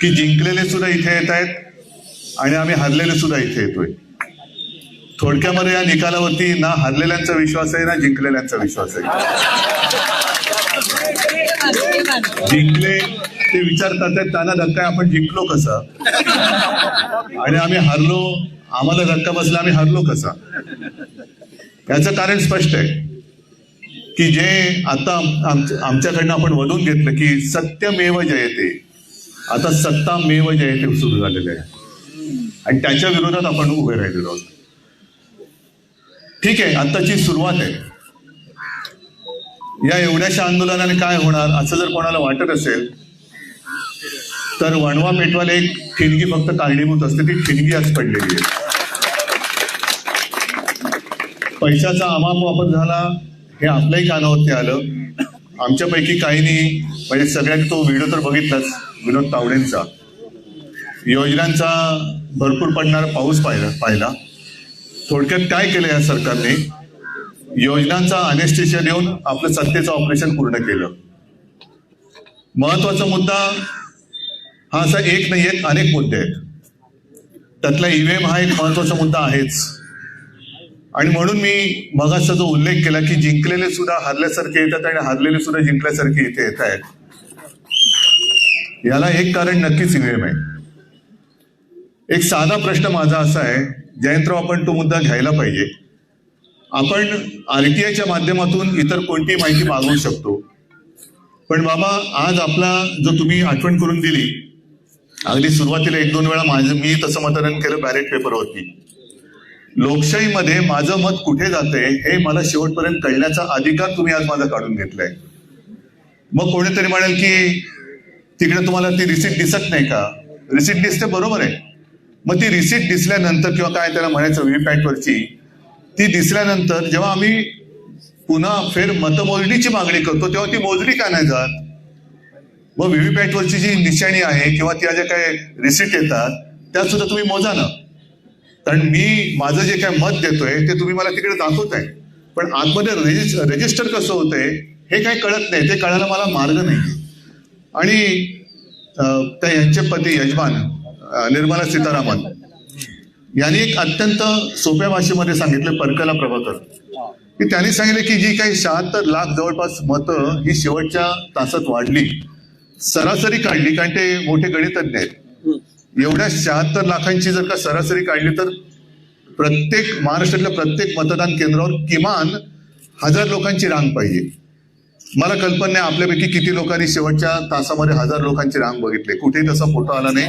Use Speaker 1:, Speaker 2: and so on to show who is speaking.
Speaker 1: की जिंकलेले सुद्धा इथे येत आहेत आणि आम्ही हरलेले सुद्धा इथे येतोय. थोडक्यामध्ये या निकालावरती ना हरलेल्यांचा विश्वास आहे ना जिंकलेल्यांचा विश्वास आहे. जिंकले ते विचार करतायत त्यांना धक्का आपण जिंकलो कसा? आणि आम्ही हरलो आम्हाला धक्का बसला आम्ही हरलो कसा? याचं कारण स्पष्ट आहे की जे आता आमच्याकडनं आपण वधून घेतलं की सत्यमेव जयते. आता सत्ता मेव जयते सुरू झालेले आहे. आणि त्याच्या विरोधात आपण उभे राहिलेलो आहोत. ठीक आहे आताची सुरुवात आहे. या एवढ्याशा आंदोलनाने काय होणार असं जर कोणाला वाटत असेल तर वणवा पेटवाला एक ठिणगी फक्त कारणीभूत असते ती ठिणगी आज पडलेली आहे. पैशाचा अमाप वापर झाला हे आपल्याही कानावरती आलं. आमच्यापैकी काहींनी म्हणजे सगळ्यात तो व्हिडिओ तर बघितलाच. विनोद तावडेंचा. योजनांचा भरपूर पडणारा पाऊस पाहिला पाहिला. थोडक्यात काय केलं या सरकारने? योजनांचा अनेस्टिशिया देऊन आपलं सत्तेचं ऑपरेशन पूर्ण केलं. महत्त्वाचा मुद्दा हा असा एक नाही आहेत अनेक मुद्दे आहेत. त्यातला ईव्हीएम हा एक महत्त्वाचा मुद्दा आहेच. आणि म्हणून मी मगाचा जो उल्लेख केला की जिंकलेले सुद्धा हरल्यासारखे येतात आणि हरलेले सुद्धा जिंकल्यासारखे इथे येत आहेत. याला एक कारण नक्कीच ईव्हीएम आहे. एक साधा प्रश्न माझा असा आहे जयंतराव आपण तो मुद्दा घ्यायला पाहिजे. आपण आर टी आयच्या माध्यमातून इतर कोणतीही माहिती मागवू शकतो? पण बाबा आज आपला जो तुम्ही आठवण करून दिली अगदी सुरुवातीला एक दोन वेळा माझं मी तसं मतदान केलं बॅलेट पेपरवरती लोकशाहीमध्ये माझं मत कुठे जाते हे मला शेवटपर्यंत कळण्याचा अधिकार तुम्ही आज माझा काढून घेतलाय. मग कोणीतरी म्हणाल की तिकडे तुम्हाला ती रिसिट दिसत नाही का? रिसिट दिसते बरोबर आहे. मग ती रिसिट दिसल्यानंतर किंवा काय त्याला म्हणायचं व्हीव्हीपॅट ती दिसल्यानंतर जेव्हा आम्ही पुन्हा फेर मतमोजणीची मागणी करतो तेव्हा ती मोजली का नाही जात? मग व्हीव्हीपॅटवरची जी निशाणी आहे किंवा त्या ज्या काय रिसिट येतात त्या सुद्धा तुम्ही मोजा ना. कारण मी माझं जे काय मत देतोय ते तुम्ही मला तिकडे दाखवत आहे पण आतमध्ये रेजिस रजिस्टर कसं होतंय हे काही कळत नाही. ते कळायला मला मार्ग नाही. आणि त्या यांचे पती यजमान निर्मला सीतारामन. यांनी एक अत्यंत सोप्या भाषेमध्ये सांगितलं परकला प्रभाकर. की त्यांनी सांगितलं की जी काही शहात्तर लाख जवळपास मतं ही शेवटच्या तासात वाढली. सरासरी काढली कारण ते मोठे गणितज्ञ आहेत. एवढ्या शहात्तर लाखांची जर का सरासरी काढली तर प्रत्येक महाराष्ट्रातल्या प्रत्येक मतदान केंद्रावर किमान हजार लोकांची रांग पाहिजे. मला कल्पना नाही आपल्यापैकी किती लोकांनी शेवटच्या तासामध्ये हजार लोकांची रांग बघितली. कुठेही तसा फोटो आला नाही.